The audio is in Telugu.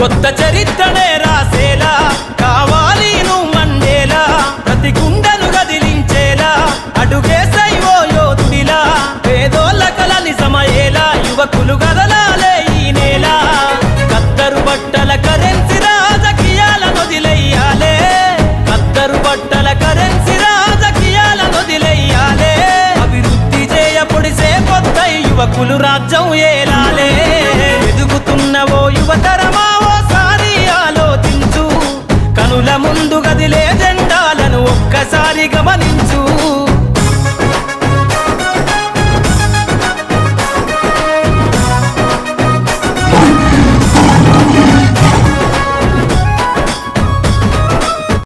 కొత్త చరిత్రనే రాసేలా కావాలి నువ్వు మండేలా ప్రతి గుండెను గదిలించేలా అడుగేసై ఓ యోధుడిలా పేదోళ్ళ కల నిజమయ్యేలా యువకులు గదలాలే ఈ నేల. కత్తరు బట్టల కరెన్సీ రాజకీయాల నొదిలెయ్యాలే. కత్తరు బట్టల కరెన్సీ రాజకీయాల నొదిలెయ్యాలే. అభివృద్ధి చేయపొడిసే కొత్త యువకులు రాజ్యం ఏలా.